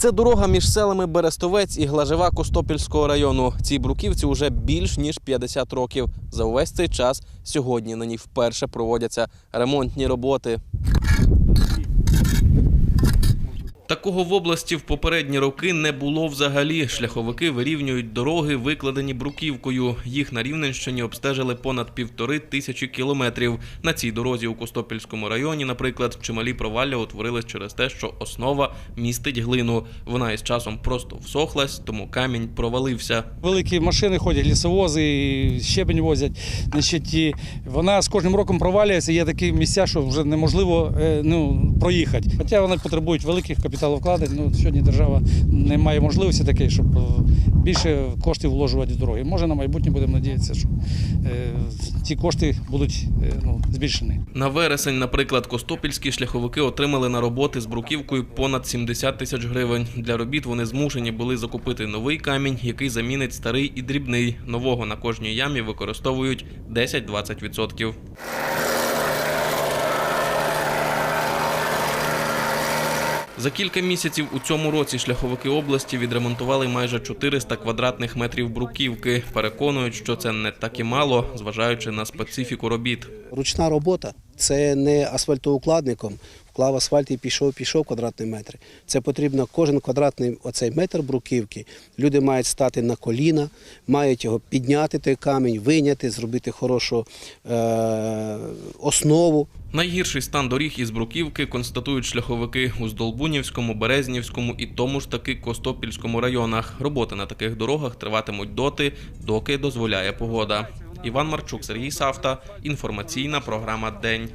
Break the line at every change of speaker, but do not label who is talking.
Це дорога між селами Берестовець і Глажева Костопільського району. Цій бруківці уже більш ніж 50 років. За увесь цей час сьогодні на ній вперше проводяться ремонтні роботи. Такого в області в попередні роки не було взагалі. Шляховики вирівнюють дороги, викладені бруківкою. Їх на Рівненщині обстежили понад півтори тисячі кілометрів. На цій дорозі у Костопільському районі, наприклад, чималі провалля утворились через те, що основа містить глину. Вона із часом просто всохлась, тому камінь провалився.
Великі машини ходять, лісовози, щебень возять. Значить, і вона з кожним роком провалюється. Є такі місця, що вже неможливо е, ну, проїхати. Хоча вони потребують великих капіталовкладень. Ну, сьогодні держава не має можливості такої, щоб е, більше коштів вложувати в дороги. Може, на майбутнє будемо надіятися, що е, ці кошти будуть е, ну, збільшені.
На вересень, наприклад, костопільські шляховики отримали на роботи з бруківкою понад 70 тисяч гривень. Для робіт вони змушені були закупити новий камінь, який замінить старий і дрібний. Нового на кожній ямі використовують 10-20%. За кілька місяців у цьому році шляховики області відремонтували майже 400 квадратних метрів бруківки. Переконують, що це не так і мало, зважаючи на специфіку робіт.
Ручна робота це не асфальтоукладником. Вклав асфальт і пішов, пішов квадратний метр. Це потрібно кожен квадратний оцей метр бруківки. Люди мають стати на коліна, мають його підняти той камінь, виняти, зробити хорошу е- основу.
Найгірший стан доріг із бруківки констатують шляховики у Здолбунівському, Березнівському і тому ж таки Костопільському районах. Роботи на таких дорогах триватимуть доти, доки дозволяє погода. Іван Марчук, Сергій Савта. Інформаційна програма День.